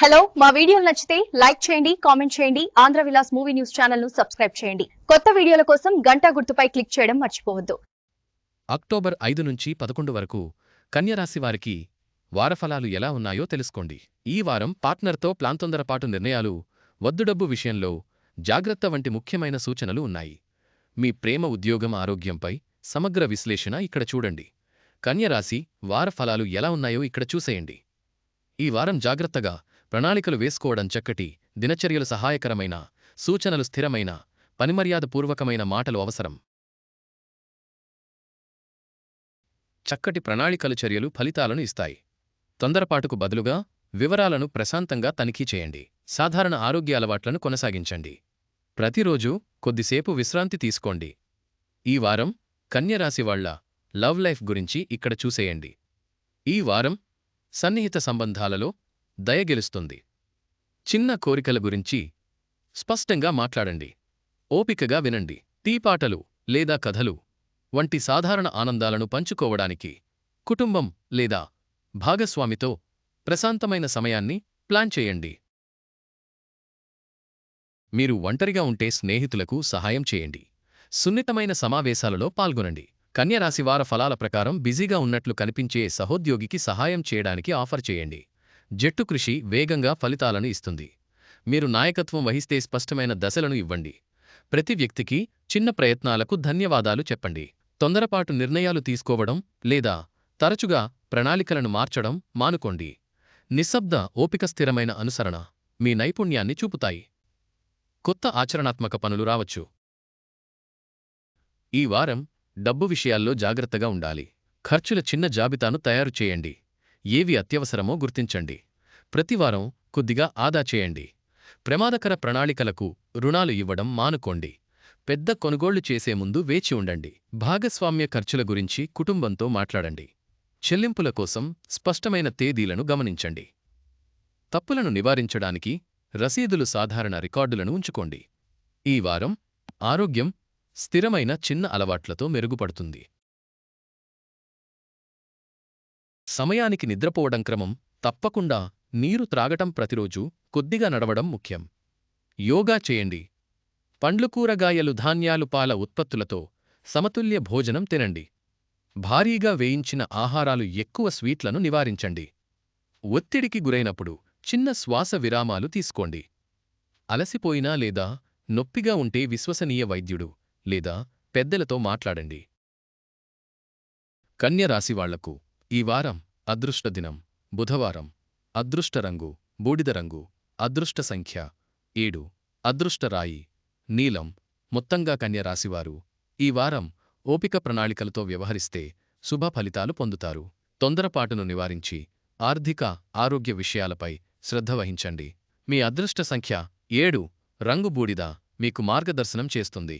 Hello మా వీడియోలు నచ్చితే లైక్ చేయండి కామెంట్ చేయండి ఆంధ్ర విలాస్ మూవీ న్యూస్ ఛానల్ను సబ్స్క్రైబ్ చేయండి. కొత్త వీడియోల కోసం గంటా గుర్తుపై క్లిక్ చేయడం మర్చిపోవద్దు. అక్టోబర్ ఐదు నుంచి పదకొండు వరకు కన్యరాశి వారికి వారఫలాలు ఎలా ఉన్నాయో తెలుసుకోండి. ఈ వారం పార్ట్నర్తో ప్లాంతొందరపాటు నిర్ణయాలు వద్దుడబ్బు విషయంలో జాగ్రత్త వంటి ముఖ్యమైన సూచనలు ఉన్నాయి. మీ ప్రేమ ఉద్యోగం ఆరోగ్యంపై సమగ్ర విశ్లేషణ ఇక్కడ చూడండి. కన్యరాశి వారఫలాలు ఎలా ఉన్నాయో ఇక్కడ చూసేయండి. ఈ వారం జాగ్రత్తగా ప్రణాళికలు వేసుకోవడం చక్కటి దినచర్యలు సహాయకరమైన సూచనలు స్థిరమైన పనిమర్యాదపూర్వకమైన మాటలు అవసరం. చక్కటి ప్రణాళికలు చర్యలు ఫలితాలను ఇస్తాయి. తొందరపాటుకు బదులుగా వివరాలను ప్రశాంతంగా తనిఖీ చేయండి. సాధారణ ఆరోగ్య అలవాట్లను కొనసాగించండి. ప్రతిరోజూ కొద్దిసేపు విశ్రాంతి తీసుకోండి. ఈ వారం కన్యరాశివాళ్ళ లవ్ లైఫ్ గురించి ఇక్కడ చూసేయండి. ఈ వారం సన్నిహిత సంబంధాలలో దయ గెలుస్తుంది. చిన్న కోరికల గురించి స్పష్టంగా మాట్లాడండి. ఓపికగా వినండి. తీపాటలు లేదా కథలు వంటి సాధారణ ఆనందాలను పంచుకోవడానికి కుటుంబం లేదా భాగస్వామితో ప్రశాంతమైన సమయాన్ని ప్లాన్ చేయండి. మీరు ఒంటరిగా ఉంటే స్నేహితులకు సహాయం చేయండి. సున్నితమైన సమావేశాలలో పాల్గొనండి. కన్యరాశివార ఫలాల ప్రకారం బిజీగా ఉన్నట్లు కనిపించే సహోద్యోగికి సహాయం చేయడానికి ఆఫర్ చేయండి. జట్టు కృషి వేగంగా ఫలితాలను ఇస్తుంది. మీరు నాయకత్వం వహిస్తే స్పష్టమైన దశలను ఇవ్వండి. ప్రతి వ్యక్తికి చిన్న ప్రయత్నాలకు ధన్యవాదాలు చెప్పండి. తొందరపాటు నిర్ణయాలు తీసుకోవడం లేదా తరచుగా ప్రణాళికలను మార్చడం మానుకోండి. నిశ్శబ్ద ఓపిక స్థిరమైన అనుసరణ మీ నైపుణ్యాన్ని చూపుతాయి. కొత్త ఆచరణాత్మక పనులు రావచ్చు. ఈ వారం డబ్బు విషయాల్లో జాగ్రత్తగా ఉండాలి. ఖర్చుల చిన్న జాబితాను తయారు చేయండి. ఏవి అత్యవసరమో గుర్తించండి. ప్రతివారం కొద్దిగా ఆదా చేయండి. ప్రమాదకర ప్రణాళికలకు రుణాలు ఇవ్వడం మానుకోండి. పెద్ద కొనుగోళ్ళు చేసే ముందు వేచి ఉండండి. భాగస్వామ్య ఖర్చుల గురించి కుటుంబంతో మాట్లాడండి. చెల్లింపుల కోసం స్పష్టమైన తేదీలను గమనించండి. తప్పులను నివారించడానికి రసీదులు సాధారణ రికార్డులను ఉంచుకోండి. ఈ వారం ఆరోగ్యం స్థిరమైన చిన్న అలవాట్లతో మెరుగుపడుతుంది. సమయానికి నిద్రపోవడం క్రమం తప్పకుండా నీరు త్రాగటం ప్రతిరోజూ కొద్దిగా నడవడం ముఖ్యం. యోగా చేయండి. పండ్లు కూరగాయలు ధాన్యాలు పాల ఉత్పత్తులతో సమతుల్య భోజనం తినండి. భారీగా వేయించిన ఆహారాలు ఎక్కువ స్వీట్లను నివారించండి. ఒత్తిడికి గురైనప్పుడు చిన్న శ్వాస విరామాలు తీసుకోండి. అలసిపోయినా లేదా నొప్పిగా ఉంటే విశ్వసనీయ వైద్యుడు లేదా పెద్దలతో మాట్లాడండి. కన్యరాశివాళ్ళకు ఈ వారం అదృష్ట దినం బుధవారం అదృష్ట రంగు బూడిద రంగు అదృష్ట సంఖ్య ఏడు అదృష్ట రాయి నీలం మొత్తంగా కన్యరాశివారు ఈ వారం ఓపిక ప్రణాళికలతో వ్యవహరిస్తే శుభ ఫలితాలు పొందుతారు. తొందరపాటును నివారించి ఆర్థిక ఆరోగ్య విషయాలపై శ్రద్ధ వహించండి. మీ అదృష్ట సంఖ్య ఏడు రంగు బూడిద మీకు మార్గదర్శనం చేస్తుంది.